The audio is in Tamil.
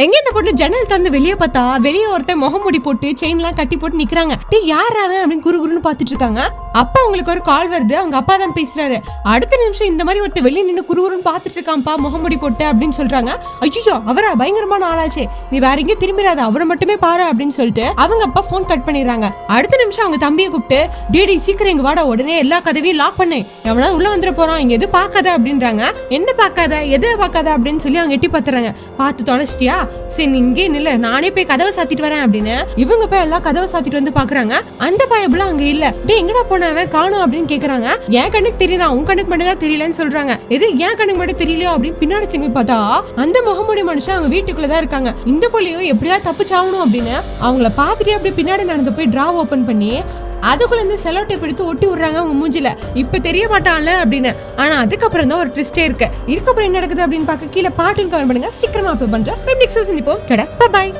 எங்க இந்த பொண்ணு ஜன்னல் தந்து வெளியே பார்த்தா வெளியே ஒருத்தன் முகமுடி போட்டு செயின் எல்லாம் கட்டி போட்டு நிக்கிறாங்க. டே யார் அவன் அப்படின்னு குரு குருன்னு பாத்துட்டு இருக்காங்க. அப்பா அவங்களுக்கு ஒரு கால் வருது. அவங்க அப்பா தான் பேசுறாரு. அடுத்த நிமிஷம் இந்த மாதிரி ஒருத்தர் வெளியே நின்று குறுகுறுன்னு பாத்துட்டு இருக்கான்ப்பா முகமுடி போட்டு அப்படின்னு சொல்றாங்க. ஐயோ அவரா? பயங்கரமான ஆளாச்சே. நீ வேற எங்கேயும் திரும்பிடாத. அவரை மட்டுமே பாரு அப்படின்னு சொல்லிட்டு அவங்க அப்பா ஃபோன் கட் பண்ணிடுறாங்க. அடுத்த நிமிஷம் அவங்க தம்பியை கூப்பிட்டு டேடி சீக்கிரம் இங்க வாடா. உடனே எல்லா கதவையும் லாக் பண்ணு. எவனா உள்ள வந்துட போறான். இங்க எது பார்க்காத? அப்படின்றாங்க. என்ன பார்க்காத? எதை பார்க்காத? அப்படின்னு சொல்லி அவங்க எட்டி பாத்துறாங்க பார்த்து தொலைச்சிட்டியா? சரி நீ இங்கே நில்ல. நானே போய் கதவை சாத்திட்டு வரேன் அப்படின்னு இவங்க போய் எல்லாம் கதவை சாத்திட்டு வந்து பாக்குறாங்க. அந்த பயபுல அங்க இல்ல. டே எங்கடா போனவன் காணும் அப்படின்னு கேக்குறாங்க. என் கண்ணுக்கு தெரியல உன் கண்ணுக்கு மட்டும் தான் தெரியலன்னு சொல்றாங்க. எது என் கண்ணுக்கு மட்டும் தெரியலையோ அப்படின்னு பின்னாடி திரும்பி பார்த்தா அந்த முகமுடி மனுஷன் அவங்க வீட்டுக்குள்ளதான் இருக்காங்க. இந்த புள்ளியும் எப்படியா தப்பிச்சாகணும் அப்படின்னு அவங்கள பாத்துட்டு அப்படியே பின்னாடி நடந்து போய் டிரா ஓபன் பண்ணி அதுக்குள்ள இருந்து செலோ டேப் எடுத்து ஒட்டி விடுறாங்க அவங்க மூஞ்சில. இப்ப தெரிய மாட்டான்ல அப்படின்னு. ஆனா அதுக்கப்புறம் தான் ஒரு ட்விஸ்டே இருக்கு. இதுக்கப்புறம் என்ன நடக்குது அப்படின்னு பார்க்க கீழே பாட்டுன்னு கமெண்ட் பண்ணுங்க. சீக்கிரமா அப்ப பண்றேன். நெக்ஸ்ட் சந்திப்போம் பாய்